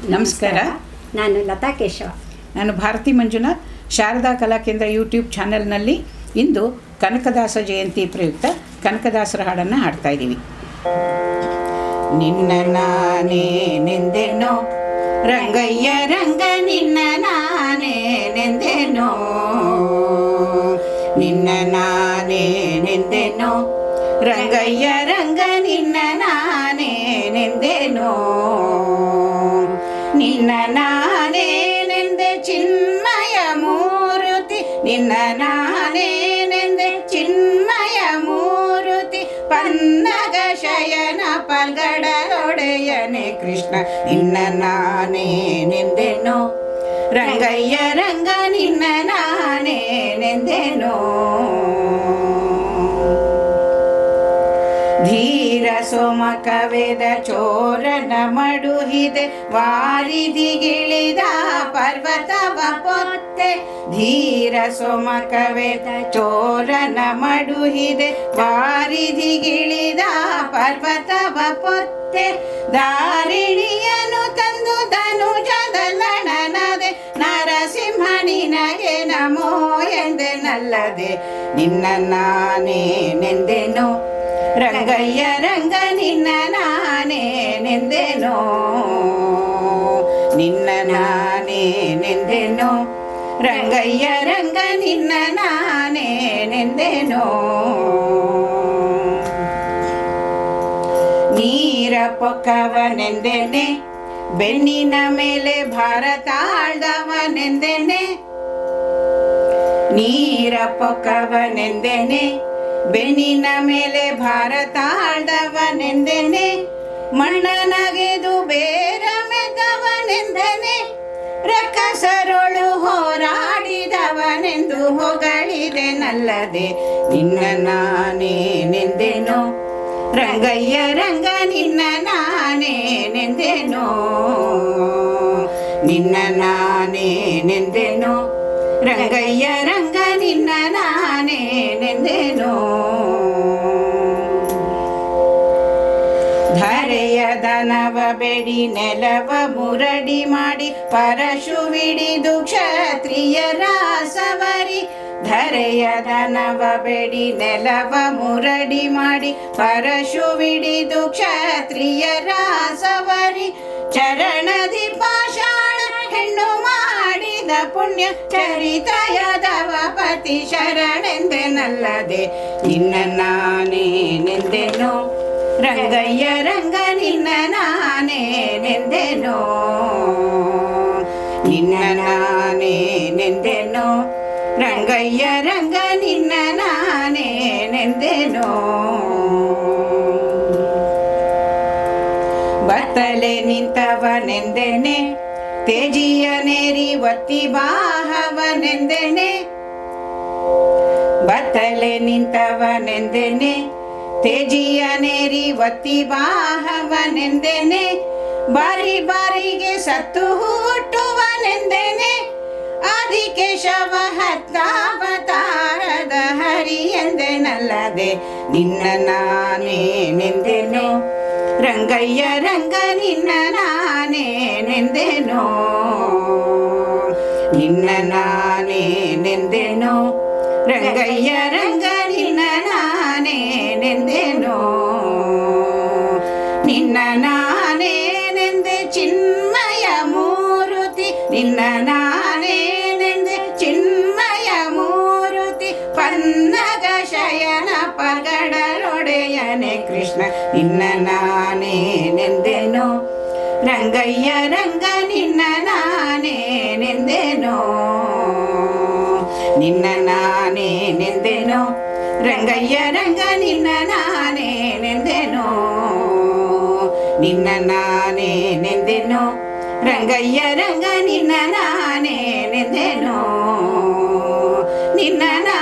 ನಮಸ್ಕಾರ. ನಾನು ಲತಾ ಕೇಶವ. ನಾನು ಭಾರತಿ ಮಂಜುನಾಥ್ ಶಾರದಾ ಕಲಾಕೇಂದ್ರ ಯೂಟ್ಯೂಬ್ ಚಾನೆಲ್ನಲ್ಲಿ ಇಂದು ಕನಕದಾಸ ಜಯಂತಿ ಪ್ರಯುಕ್ತ ಕನಕದಾಸರ ಹಾಡನ್ನು ಹಾಡ್ತಾ ಇದ್ದೀವಿ. ನಿನ್ನ ನಾನೇ ನೆಂದೆನೋ ರಂಗಯ್ಯ ರಂಗ ನಿನ್ನ ನಾನೇ ನೆಂದೆನೋ. ನಿನ್ನ ನಾನೇ ನೆಂದೆನೋ ರಂಗಯ್ಯ ರಂಗ ನಿನ್ನ ನಾನೇ ನೆಂದೆನೋ. ನಿನ್ನ ನಾನೇ ನೆಂದೆ ಚಿನ್ಮಯ ಮೂರುತಿ ನಿನ್ನ ನಾನೇ ನೆಂದೆ ಚಿನ್ಮಯ ಮೂರುತಿ ಪನ್ನಗ ಶಯನ ಪಲ್ಗಡಲೊಡೆಯನೆ ಕೃಷ್ಣ ನಿನ್ನ ನಾನೇ ನೆಂದೆನೋ ರಂಗಯ್ಯ ರಂಗ ನಿನ್ನ ನಾನೇ ನೆಂದೆನೋ ವೇದ ಚೋರನ ಮಡುಹಿದೆ ವಾರಿದಿಗಿಳಿದ ಪರ್ವತವ ಪೊತ್ತೆ ಧೀರ ವೇದ ಚೋರನ ಮಡುಹಿದೆ ವಾರಿದಿಗಿಳಿದ ಪರ್ವತವ ಪೊತ್ತೆ ದಾರಿಣಿಯನು ತಂದು ಧನುಜದಲ್ಲಣನದೆ ನರಸಿಂಹ ನರಸಿಂಹನಿನಗೆ ನಮೋ ಎಂದೆನಲ್ಲದೆ, ನಿನ್ನ ನಾನೇ ನೆಂದೆನೋ ರಂಗಯ್ಯ ರಂಗ ನಿನ್ನ ನಾನೇ ನೆಂದೆನೋ? ನಿನ್ನ ನಾನೇ ನೆಂದೆನೋ? ರಂಗಯ್ಯ ರಂಗ ನಿನ್ನ ನಾನೇ ನೆಂದೆನೋ? ನೀರ ಪೊಕ್ಕವನೆಂದೆನೆ ಬೆನ್ನಿನ ಮೇಲೆ ಭಾರತಾಳ್ದವನೆಂದೆನೆ? ನೀರ ಪೊಕ್ಕವನೆಂದೆನೆ ಬೆನ್ನಿನ ಮೇಲೆ ಭಾರತ ಭಾರತಾಳ್ದವನೆಂದೆನೆ ಮಣ್ಣನಗೆದು ಬೇರ ಮೆದ್ದವನೆಂದನೆ ರಕ್ಕಸರೊಳು ಹೋರಾಡಿದವನೆಂದು ಹೊಗಳಿದೆನಲ್ಲದೆ ನಿನ್ನ ನಾನೇನೆಂದೆನೋ, ರಂಗಯ್ಯ ರಂಗ ನಿನ್ನ ನೆಂದೆನು ನೆಂದೆನೋ ನಿನ್ನ ನಾನೇನೆಂದೆನೋ, ರಂಗಯ್ಯ ರಂಗ ನಿನ್ನ ನಾನೇ ನೆಂದೆನೋ ಧರೆಯ ದನವ ಬೆಡಿ ನೆಲವ ಮುರಡಿ ಮಾಡಿ ಪರಶು ಪರಶುವಿಡಿದು ಕ್ಷತ್ರಿಯರ ಸವರಿ ಧರೆಯ ದನವ ಬೆಡಿ ನೆಲವ ಮುರಡಿ ಮಾಡಿ ಪರಶುವಿಡಿದು ಕ್ಷತ್ರಿಯರ ಸವರಿ ಪುಣ್ಯ ಚರಿತಯದವ ಪತಿ ಶರಣೆಂದೆನಲ್ಲದೆ ನಿನ್ನ ನಾನೇ ನೆಂದೆನೋ? ರಂಗಯ್ಯ ರಂಗ, ನಿನ್ನ ನಾನೇ ನೆಂದೆನೋ? ನಿನ್ನ ನಾನೇ ನೆಂದೆನೋ? ರಂಗಯ್ಯ ರಂಗ, ನಿನ್ನ ನಾನೇ ನೆಂದೆನೋ? ಬತ್ತಲೆ ನಿಂತವನೆಂದೆನೆ? ತೇಜಿಯ ನೇರಿ ಒತ್ತಿ ಬಾಹವನೆಂದೆನೆ. ಬತ್ತಲೆ ನಿಂತವನೆಂದೆನೆ. ತೇಜಿಯ ನೇರಿ ಒತ್ತಿ ಬಾಹವನೆಂದೆನೆ. ಬಾರಿ ಬಾರಿಗೆ ಸತ್ತು ಹುಟ್ಟುವನೆಂದೆನೆ. ಆದಿಕೇಶವ ಹತ್ತಾವತಾರದ ಹರಿ ಎಂದೆನಲ್ಲದೆ ನಿನ್ನ ನಾನೇ ನೆಂದೆನೋ ರಂಗಯ್ಯ ರಂಗ ನಿನ್ನ ನಾನೇ ನೆಂದೆನೋ ನಿನ್ನ ನಾನೇ ನೆಂದೆನೋ ರಂಗಯ್ಯ ರಂಗ ನಿನ್ನ ನಾನೇ ನೆಂದೆನೋ ನಿನ್ನ ನಾನೇ ನೆಂದೆ ಚಿನ್ಮಯ ಮೂರುತಿ ನಿನ್ನ ನಾನೇ ಕೃಷ್ಣ ನಿನ್ನ ನಾನೇ ನೆಂದೆನೋ ರಂಗಯ್ಯ ರಂಗ ನಿನ್ನ ನಾನೇ ನೆಂದೆನೋ ನಿನ್ನ ನಾನೇ ನೆಂದೆನೋ ರಂಗಯ್ಯ ರಂಗ ನಿನ್ನ ನಾನೇ ನೆಂದೆನೋ ನಿನ್ನ ನಾನೇ ನೆಂದೆನೋ ರಂಗಯ್ಯ ರಂಗ ನಿನ್ನ ನಾನೇ ನೆಂದೆನೋ ನಿನ್ನ ನಾ